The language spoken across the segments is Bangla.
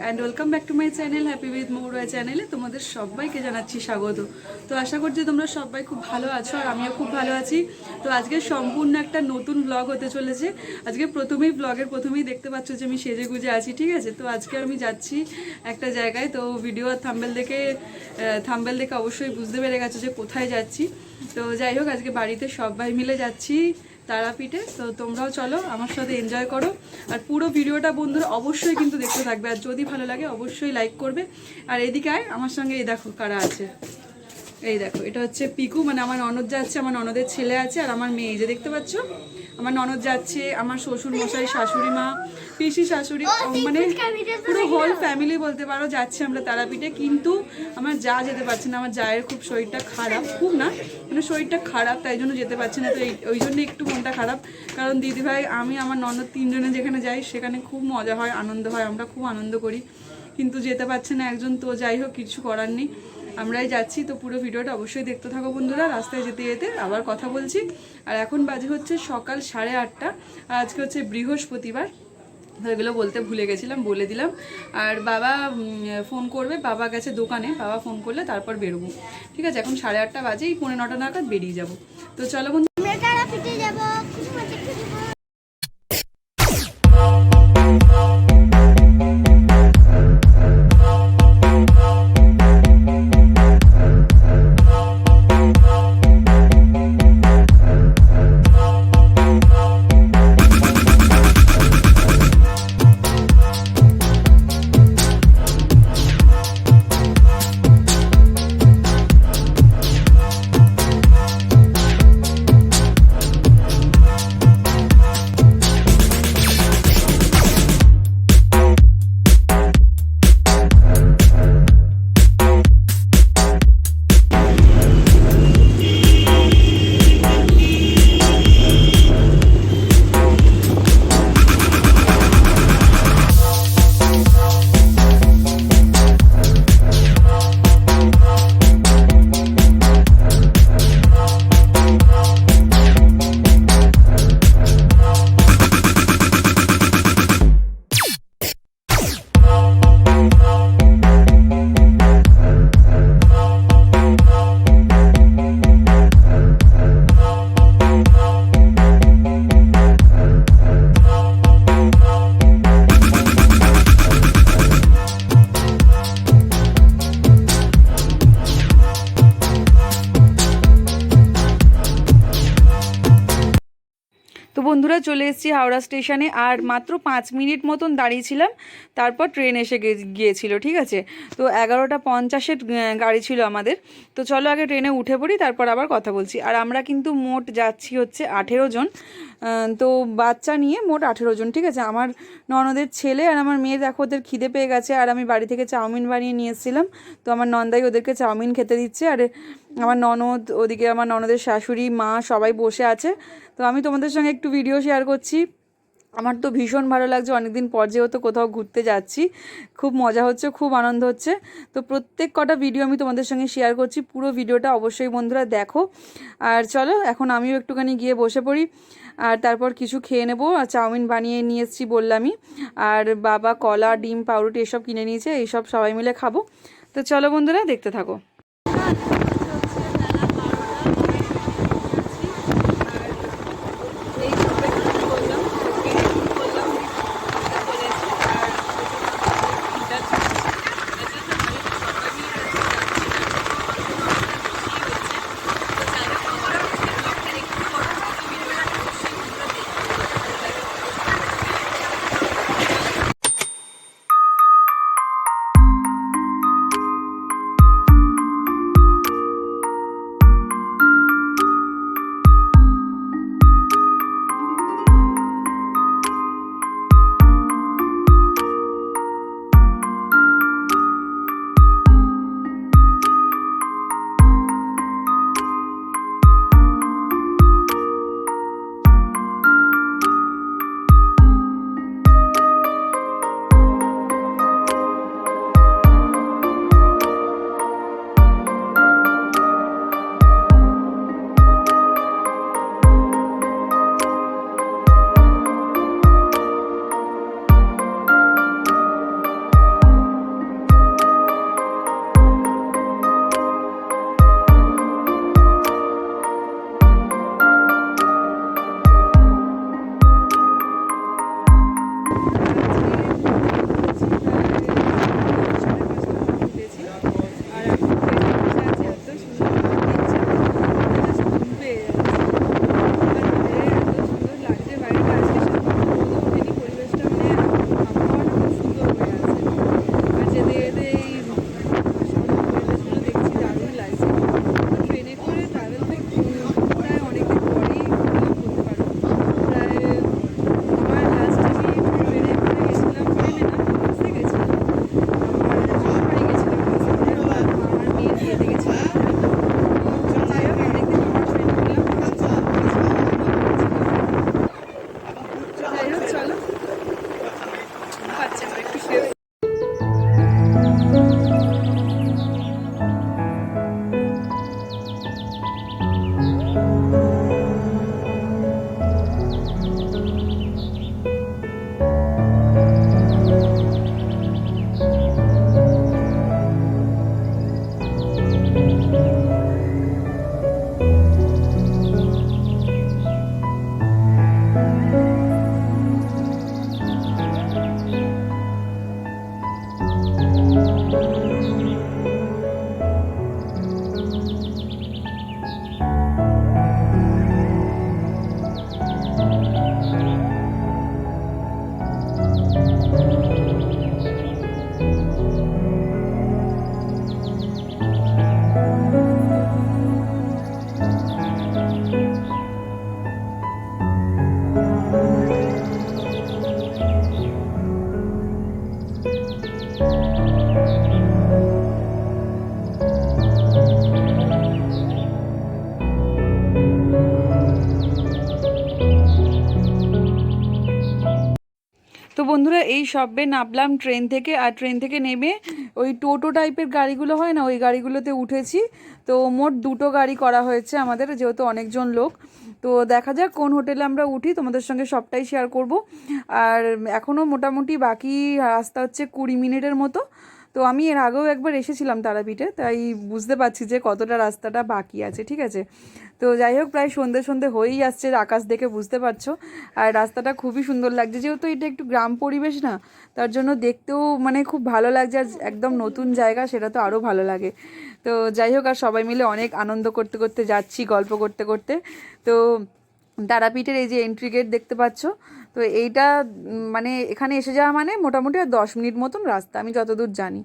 And welcome back to my channel happy with Moura চ্যানেলে তোমাদের সবাইকে জানাচ্ছি স্বাগত। তো আশা করছি তোমরা সবাই খুব ভালো আছো আর আমিও খুব ভালো আছি। তো আজকে সম্পূর্ণ একটা নতুন ব্লগ হতে চলেছে। আজকে প্রথমেই ব্লগের প্রথমেই দেখতে পাচ্ছ যে আমি সেজে গুজে আছি, ঠিক আছে? তো আজকে আমি যাচ্ছি একটা জায়গায়। তো ভিডিও আর থাম্বেল দেখে থাম্বেল দেখে অবশ্যই বুঝতে পেরে গেছো যে কোথায় যাচ্ছি। তো যাই হোক, আজকে বাড়িতে সবাই মিলে যাচ্ছি। তারাপীঠে। তো তোমরাও চলো, আমার সাথে এনজয় করো। আর পুরো ভিডিওটা বন্ধুরা অবশ্যই কিন্তু দেখতে থাকবে। আর যদি ভালো লাগে, অবশ্যই লাইক করবে। আর এদিকে আয়, আমার সঙ্গে এই দেখো কারা আছে। এই দেখো এটা হচ্ছে পিকু মানে আমার ননদ যাচ্ছে আমার ননদের ছেলে আছে আর আমার মেয়ে যে দেখতে পাচ্ছ? আমার ননদ যাচ্ছে আমার শ্বশুর মশাই শাশুড়ি মা পিসি শাশুড়ি মানে পুরো হোল ফ্যামিলি বলতে পারো যাচ্ছে আমরা তারাপীঠে কিন্তু আমার যা যেতে পারছে না আমার জায়ের খুব শরীরটা খারাপ খুব না মানে শরীরটা খারাপ তাই জন্য যেতে পারছে না তো এই ওই জন্য একটু মনটা খারাপ কারণ দিদিভাই আমি আমার ননদ তিনজনে যেখানে যাই সেখানে খুব মজা হয় আনন্দ হয় আমরা খুব আনন্দ করি কিন্তু যেতে পারছে না একজন তো যাই হোক কিছু করার নেই। আমরাই যাচ্ছি, তো পুরো ভিডিওটা অবশ্যই দেখতে থাকো বন্ধুরা, রাস্তায় যেতে যেতে আবার কথা বলছি। আর এখন বাজে হচ্ছে সকাল সাড়ে আটটা, আর আজকে হচ্ছে বৃহস্পতিবার। তো এগুলো বলতে ভুলে গেছিলাম, বলে দিলাম। আর বাবা ফোন করবে, বাবা গেছে দোকানে, বাবা ফোন করলে তারপর বেরোবো। ঠিক আছে, এখন সাড়ে আটটা বাজেই পনেরো পৌনে নটা নাগাদ বেরিয়ে যাব। তো চলো বন্ধু বন্ধুরা চলে এসেছি হাওড়া স্টেশনে, আর মাত্র পাঁচ মিনিট মতন দাঁড়িয়েছিলাম, তারপর ট্রেন এসে গিয়েছিল, ঠিক আছে? তো এগারোটা পঞ্চাশের গাড়ি ছিল আমাদের। তো চলো আগে ট্রেনে উঠে পড়ি, তারপর আবার কথা বলছি। আর আমরা কিন্তু মোট যাচ্ছি হচ্ছে আঠেরো জন। তো বাচ্চা নিয়ে মোট আঠেরো জন, ঠিক আছে? আমার ননদের ছেলে আর আমার মেয়ে, দেখো, ওদের খিদে পেয়ে গেছে। আর আমি বাড়ি থেকে চাউমিন বানিয়ে নিয়ে এসেছিলাম। তো আমার নন্দাই ওদেরকে চাউমিন খেতে দিচ্ছে। আর আমার ননদ, ওদিকে আমার ননদের শাশুড়ি, মা সবাই বসে আছে। তো আমি তোমাদের সঙ্গে একটু ভিডিও শেয়ার করছি। আমার তো ভীষণ ভালো লাগছে। অনেকদিন পর যেহেতু কোথাও ঘুরতে যাচ্ছি, খুব মজা হচ্ছে, খুব আনন্দ হচ্ছে। তো প্রত্যেক কটা ভিডিও আমি তোমাদের সঙ্গে শেয়ার করছি। পুরো ভিডিওটা অবশ্যই বন্ধুরা দেখো। আর চলো, এখন আমিও একটুখানি গিয়ে বসে পড়ি। আর তারপর কিছু খেয়ে নেব। আর চাউমিন বানিয়ে নিয়ে এসেছি বললামই। আর বাবা কলা, ডিম, পাউরুটি এসব কিনে নিয়েছে, এইসব সবাই মিলে খাব। তো চলো বন্ধুরা, দেখতে থাকো। এই সবে নামলাম ট্রেন থেকে, আর ট্রেন থেকে নেমে ওই টোটো টাইপের গাড়িগুলো হয় না, ওই গাড়িগুলোতে উঠেছি। তো মোট দুটো গাড়ি করা হয়েছে আমাদের, যেহেতু অনেকজন লোক। তো দেখা যাক কোন হোটেলে আমরা উঠি, তোমাদের সঙ্গে সবটাই শেয়ার করব। আর এখনও মোটামুটি বাকি রাস্তা হচ্ছে কুড়ি মিনিটের মতো। তো আমি এর আগেও একবার এসেছিলাম তারাপীঠে, তাই বুঝতে পারছি যে কতটা রাস্তাটা বাকি আছে, ঠিক আছে? তো যাই হোক, প্রায় সন্ধে সন্ধে হয়েই আসছে, আকাশ দেখে বুঝতে পারছ। আর রাস্তাটা খুবই সুন্দর লাগছে, যেহেতু এটা একটু গ্রাম পরিবেশ না, তার জন্য দেখতেও মানে খুব ভালো লাগছে, আর একদম নতুন জায়গা, সেটা তো আরও ভালো লাগে। তো যাই হোক, আর সবাই মিলে অনেক আনন্দ করতে করতে যাচ্ছি, গল্প করতে করতে। তো তারাপীঠের এই যে এন্ট্রি গেট দেখতে পাচ্ছ তো এইটা মানে এখানে এসে যাওয়া মানে মোটামুটি আর দশ মিনিট মতন রাস্তা, আমি যতদূর জানি।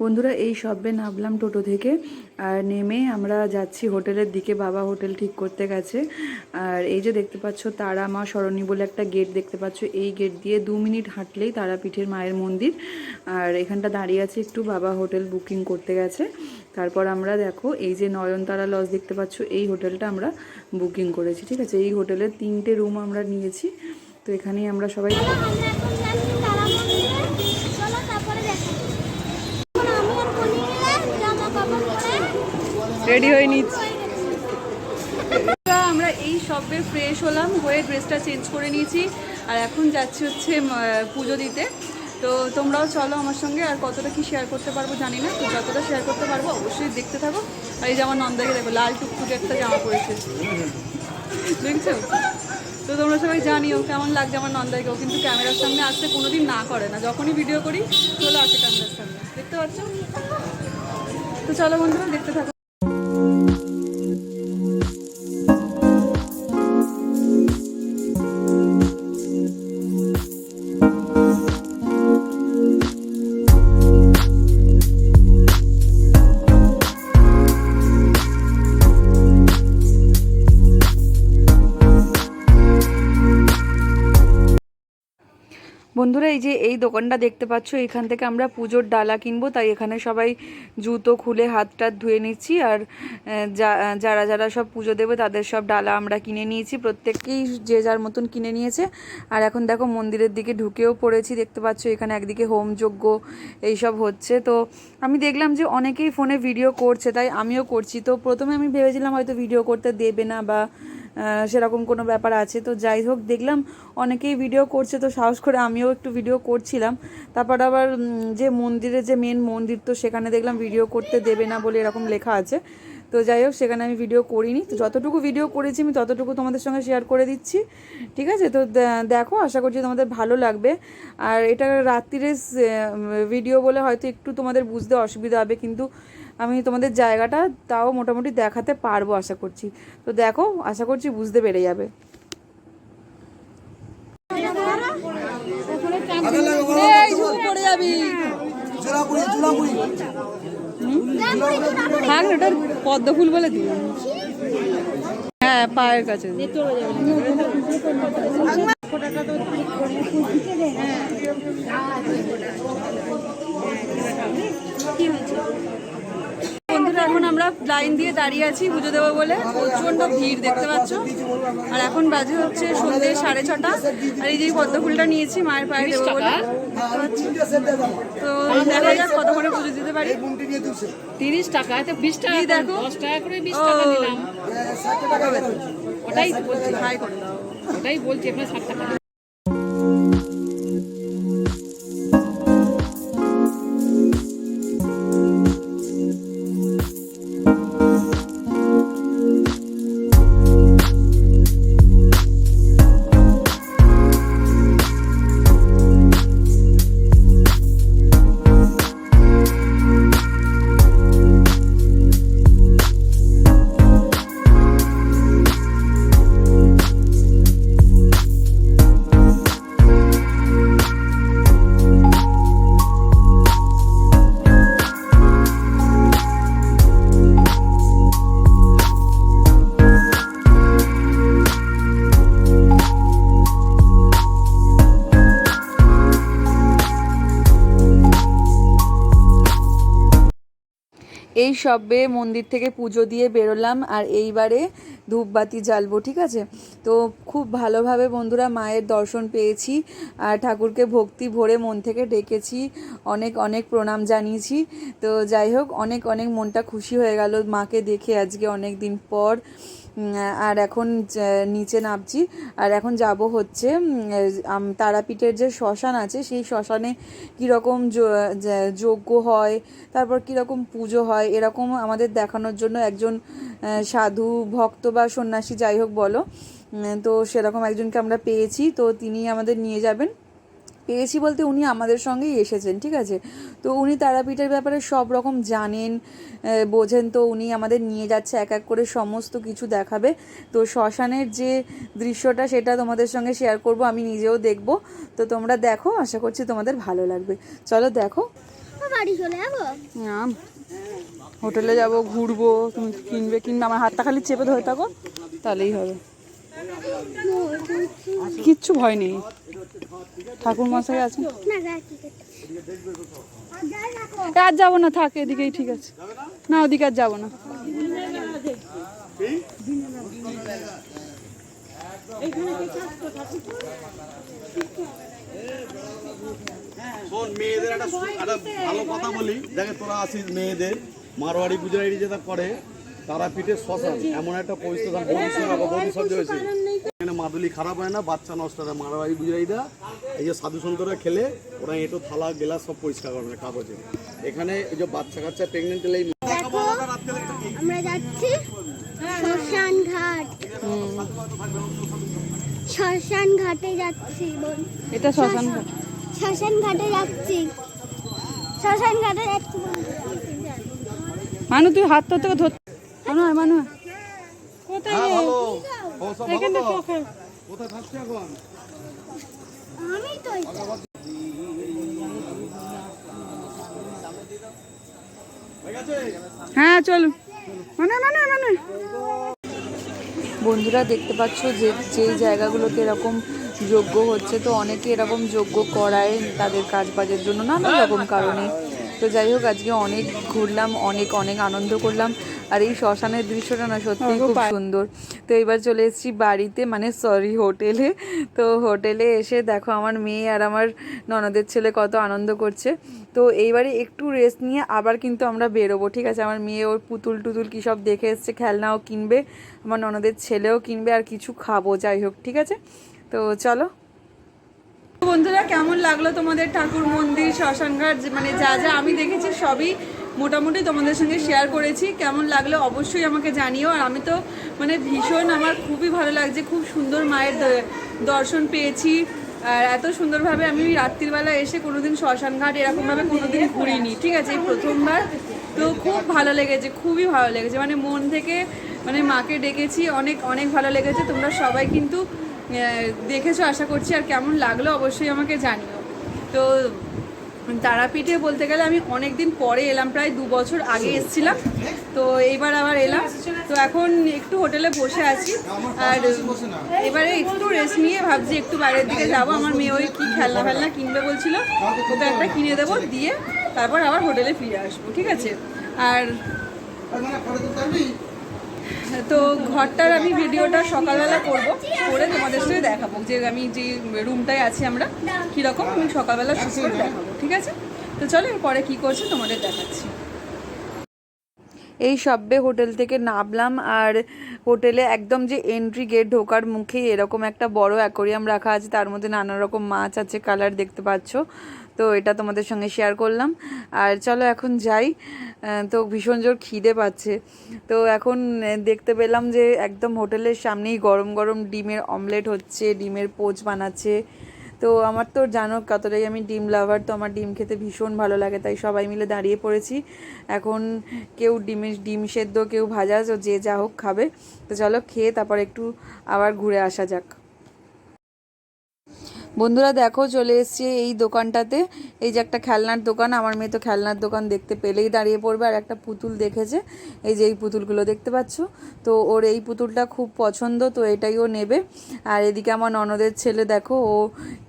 বন্ধুরা, এই সবে নামলাম টোটো থেকে, আর নেমে আমরা যাচ্ছি হোটেলের দিকে, বাবা হোটেল ঠিক করতে গেছে। আর এই যে দেখতে পাচ্ছ, তারা মা সরণী বলে একটা গেট দেখতে পাচ্ছ, এই গেট দিয়ে দু মিনিট হাঁটলেই তারাপীঠের মায়ের মন্দির। আর এখানটা দাঁড়িয়ে আছে একটু, বাবা হোটেল বুকিং করতে গেছে। তারপর আমরা দেখো, এই যে নয়নতারা লজ দেখতে পাচ্ছ, এই হোটেলটা আমরা বুকিং করেছি, ঠিক আছে? এই হোটেলের তিনটে রুম আমরা নিয়েছি। তো এখানেই আমরা সবাই রেডি হয়ে নিচ্ছি। আমরা এই সবে ফ্রেশ হলাম হয়ে ড্রেসটা চেঞ্জ করে নিয়েছি। আর এখন যাচ্ছি হচ্ছে পুজো দিতে। তো তোমরাও চলো আমার সঙ্গে আর কতটা কি শেয়ার করতে পারব জানি না তো যতটা শেয়ার করতে পারব অবশ্যই দেখতে থাকো। আর এই যে আমার নন্দাকে দেখো লাল টুকটুকে একটা জামা পরেছে। দেখছ? তো তোমরা সবাই জানিও কেমন লাগছে আমার নন্দাইকে। ও কিন্তু ক্যামেরার সামনে আসতে কোনোদিন না করে না। যখনই ভিডিও করি, চলে আসে ক্যামেরার সামনে। দেখতে পাচ্ছ? তো চলো বন্ধুরা, দেখতে থাকো। এই যে এই দোকানটা দেখতে পাচ্ছ, এখান থেকে আমরা পুজোর ডালা কিনবো, তাই এখানে সবাই জুতো খুলে হাত টাত ধুয়ে নিচ্ছি আর যারা যারা সব পুজো দেবে তাদের সব ডালা আমরা কিনে নিয়েছি, প্রত্যেককেই যে যার মতন কিনে নিয়েছে। আর এখন দেখো মন্দিরের দিকে ঢুকেও পড়েছি, দেখতে পাচ্ছ এখানে একদিকে হোম যজ্ঞ এইসব হচ্ছে। তো আমি দেখলাম যে অনেকেই ফোনে ভিডিও করছে, তাই আমিও করছি। তো প্রথমে আমি ভেবেছিলাম হয়তো ভিডিও করতে দেবে না বা সেরকম কোনো ব্যাপার আছে। তো যাই হোক, দেখলাম অনেকেই ভিডিও করছে, তো সাহস করে আমিও একটু ভিডিও করছিলাম। তারপর আবার যে মন্দিরে, যে মেন মন্দির, তো সেখানে দেখলাম ভিডিও করতে দেবে না বলে এরকম লেখা আছে। তো যাই হোক সেখানে আমি ভিডিও করিনি। তো যতটুকু ভিডিও করেছি আমি ততটুকু তোমাদের সঙ্গে শেয়ার করে দিচ্ছি। ঠিক আছে? তো দেখো আশা করছি তোমাদের ভালো লাগবে। আর এটা রাত্রিরে ভিডিও বলে হয়তো একটু তোমাদের বুঝতে অসুবিধা হবে কিন্তু আমি তোমাদের জায়গাটা তাও মোটামুটি দেখাতে পারব আশা করছি। তো দেখো আশা করছি বুঝতে পেরে যাবে। পড়ে যাবি। থাক না, ওটা পদ্ম ফুল বলে দিই। হ্যাঁ পায়ের কাছে। বন্ধুরা এখন আমরা লাইন দিয়ে দাঁড়িয়ে আছি পুজো দেবো বলে। প্রচণ্ড ভিড় দেখতে পাচ্ছ। আর এখন বাজে হচ্ছে সন্ধ্যে সাড়ে ছটা। আর এই যে পদ্ম ফুলটা নিয়েছি মায়ের পায়ে দেবো বলে। তো দেখা যাক কত করে পুজো দিতে পারি। তিরিশ টাকা তো বিশ টাকা দেখো। দশ টাকা করে বিশ টাকা দিলাম। ওটাই বলছি। ওটাই বলছি আপনার ষাট টাকা। এই সবে মন্দির থেকে পুজো দিয়ে বেরোলাম আর এইবারে ধূপবাতি জ্বালবো, ঠিক আছে? তো খুব ভালোভাবে বন্ধুরা মায়ের দর্শন পেয়েছি আর ঠাকুরকে ভক্তি ভরে মন থেকে ডেকেছি, অনেক অনেক প্রণাম জানিয়েছি। তো যাই হোক, অনেক অনেক মনটা খুশি হয়ে গেল মাকে দেখে আজকে অনেক দিন পর। আর এখন নিচে নামছি। আর এখন যাব হচ্ছে তারাপীঠের যে শ্মশান আছে, সেই শ্মশানে কীরকম যজ্ঞ হয়, তারপর কীরকম পুজো হয়, এরকম আমাদের দেখানোর জন্য একজন সাধু ভক্ত বা সন্ন্যাসী যাই হোক বলো তো সেরকম একজনকে আমরা পেয়েছি। তো তিনি আমাদের নিয়ে যাবেন। পেয়েছি বলতে উনি আমাদের সঙ্গেই এসেছেন ঠিক আছে? তো উনি তারাপীঠের ব্যাপারে সব রকম জানেন বোঝেন তো উনি আমাদের নিয়ে যাচ্ছে এক এক করে সমস্ত কিছু দেখাবে। তো শ্মশানের যে দৃশ্যটা সেটা তোমাদের সঙ্গে শেয়ার করব আমি নিজেও দেখব। তো তোমরা দেখো আশা করছি তোমাদের ভালো লাগবে। চলো দেখো। বাড়ি চলে যাব? হোটেলে যাব ঘুরবো তুমি কিনবে কিনবে আমার হাতটা খালি চেপে ধরে থাকো তাহলেই হবে। কিচ্ছু ভয় নেই। ঠাকুর মশাই আছে আর যাব না, থাক, এদিকেই ঠিক আছে। না, ওদিকে আর যাব না। মেয়েদের একটা ভালো কথা বলি। দেখে তোরা আসিস মেয়েদের। মারোয়ারি গুজরাটি যেটা করে তারা পিঠে শ্মশান এমন একটা পবিত্র স্থান সঙ্গে হয়েছে এখানে মাদুলি খারাপ হয় না বাচ্চা নষ্ট হয় মারোয়ারি গুজরাটিটা এই যে সাধু সন্তরা খেলে ওরা এঁটো থালা গেলাস সব পরিষ্কার করে না কাগজে। এখানে এই যে বাচ্চা কাচ্চা প্রেগনেন্ট এই আমরা যাচ্ছি শ্মশান ঘাট। শ্মশান ঘাটে যাচ্ছি বোন। এটা শ্মশান ঘাট। শ্মশান ঘাটে যাচ্ছি। শ্মশান ঘাটে যাচ্ছি। মানু তুই হাত তোর থেকে ধর মানু মানু। হ্যাঁ? কোথায় থাকছে এখন? আমি তো হ্যাঁ চল। মানে মানে মানে বন্ধুরা দেখতে পাচ্ছ যে যেই জায়গাগুলোতে এরকম যোগ্য হচ্ছে তো অনেকে এরকম যোগ্য করায় তাদের কাজ বাজের জন্য নানা রকম কারণে। তো যাই হোক আজকে অনেক ঘুরলাম অনেক অনেক আনন্দ করলাম। আর এই শ্মশানের দৃশ্যটা না সত্যিই খুব সুন্দর। তো এবার চলে এসেছি বাড়িতে মানে সরি হোটেলে। তো হোটেলে এসে দেখো আমার মেয়ে আর আমার ননদের ছেলে কত আনন্দ করছে। তো এইবারে একটু রেস্ট নিয়ে আবার কিন্তু আমরা বেরোবো ঠিক আছে? আমার মেয়ে ওর পুতুল টুতুল কী সব দেখে এসছে খেলনাও কিনবে আমার ননদের ছেলেও কিনবে আর কিছু খাব যাই হোক ঠিক আছে? তো চলো। বন্ধুরা কেমন লাগল তোমাদের ঠাকুর মন্দির শ্মশানঘাট মানে যা যা আমি দেখেছি সবই মোটামুটি তোমাদের সঙ্গে শেয়ার করেছি। কেমন লাগল অবশ্যই আমাকে জানিও। আর আমি তো মানে ভীষণ আমার খুবই ভালো লাগছে, খুব সুন্দর মায়ের দর্শন পেয়েছি। আর এত সুন্দরভাবে আমি রাত্রিবেলা এসে কোনোদিন শ্মশান ঘাট এরকমভাবে কোনোদিন ঘুরিনি। ঠিক আছে, এই প্রথমবার। তো খুব ভালো লেগেছে, খুবই ভালো লেগেছে। মানে মন থেকে মানে মাকে ডেকেছি, অনেক অনেক ভালো লেগেছে। তোমরা সবাই কিন্তু দেখেছ, আশা করছি। আর কেমন লাগল অবশ্যই আমাকে জানিও। তো তারাপীঠে বলতে গেলে আমি অনেক দিন পরে এলাম, প্রায় দু বছর আগে এসেছিলাম। তো এইবার আবার এলাম। তো এখন একটু হোটেলে বসে আছি। আর এবারে একটু রেস্ট নিয়ে ভাবছি একটু বাইরের দিকে যাব। আমার মেয়ে ওই কি খেলনা ফেলনা কিনবে বলছিল, ওকে একটা কিনে দেবো দিয়ে তারপর আবার হোটেলে ফিরে আসব, ঠিক আছে? আর তো ঘরটার আমি ভিডিওটা সকালবেলা করব করে তোমাদের সাথে দেখাবো যে আমি যে রুমটায় আছি আমরা কীরকম আমি সকালবেলা শুট করে দেখাবো ঠিক আছে? তো চলো পরে কি করছি তোমাদের দেখাচ্ছি। এই সব্বে হোটেল থেকে নামলাম আর হোটেলে একদম যে এন্ট্রি গেট ঢোকার মুখেই এরকম একটা বড় অ্যাকোরিয়াম রাখা আছে তার মধ্যে নানা রকম মাছ আছে কালার দেখতে পাচ্ছ। তো এটা তোমাদের সঙ্গে শেয়ার করলাম। আর চলো এখন যাই। তো ভীষণ জোর খিদে পাচ্ছে। তো এখন দেখতে পেলাম যে একদম হোটেলের সামনেই গরম গরম ডিমের অমলেট হচ্ছে, ডিমের পোচ বানাচ্ছে। তো আমার তো জানো কতটাই আমি ডিম লাভার তো আমার ডিম খেতে ভীষণ ভালো লাগে, তাই সবাই মিলে দাঁড়িয়ে পড়েছি। এখন কেউ ডিমের, ডিম সেদ্ধ, কেউ ভাজা যে যা হোক খাবে। তো চলো খেয়ে তারপর একটু আবার ঘুরে আসা যাক। বন্ধুরা দেখো, চলে এসছি এই দোকানটাতে। এই যে একটা খেলনার দোকান, আমার মেয়ে তো খেলনার দোকান দেখতে পেলেই দাঁড়িয়ে পড়বে, আর একটা পুতুল দেখেছে। এই যে এই পুতুলগুলো দেখতে পাচ্ছ? তো ওর এই পুতুলটা খুব পছন্দ, তো এটাই ও নেবে। আর এদিকে আমার ননদের ছেলে দেখো, ও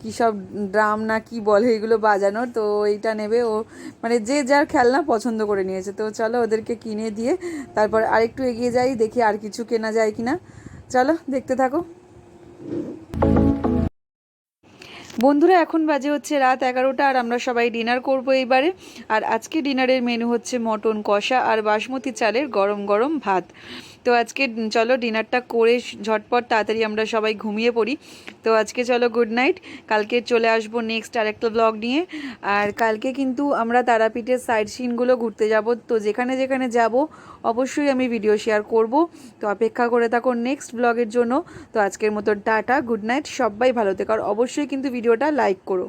কী সব ড্রাম না কি বলে এগুলো বাজানোর, তো এইটা নেবে ও। মানে যে যার খেলনা পছন্দ করে নিয়েছে। তো চলো ওদেরকে কিনে দিয়ে তারপর আরেকটু এগিয়ে যাই, দেখি আর কিছু কেনা যায় কি না চলো, দেখতে থাকো। বন্ধুরা, এখন বাজে হচ্ছে রাত এগারোটা আর আমরা সবাই ডিনার করব এইবারে। আর আজকে ডিনারের মেনু হচ্ছে মটন কষা আর বাসমতি চালের গরম গরম ভাত। তো আজকে চলো ডিনারটা করে ঝটপট তাড়াতাড়ি আমরা সবাই ঘুমিয়ে পড়ি। তো আজকে চলো গুড নাইট কালকে চলে আসব নেক্সট আরেকটা ব্লগ নিয়ে। আর কালকে কিন্তু আমরা তারাপীঠের সাইড সিনগুলো ঘুরতে যাব। তো যেখানে যেখানে যাব, অবশ্যই আমি ভিডিও শেয়ার করব। তো অপেক্ষা করে থাকো নেক্সট ব্লগের জন্য। তো আজকের মতো টাটা গুড নাইট সবাই ভালো থেকো। আর অবশ্যই কিন্তু ভিডিওটা লাইক করো।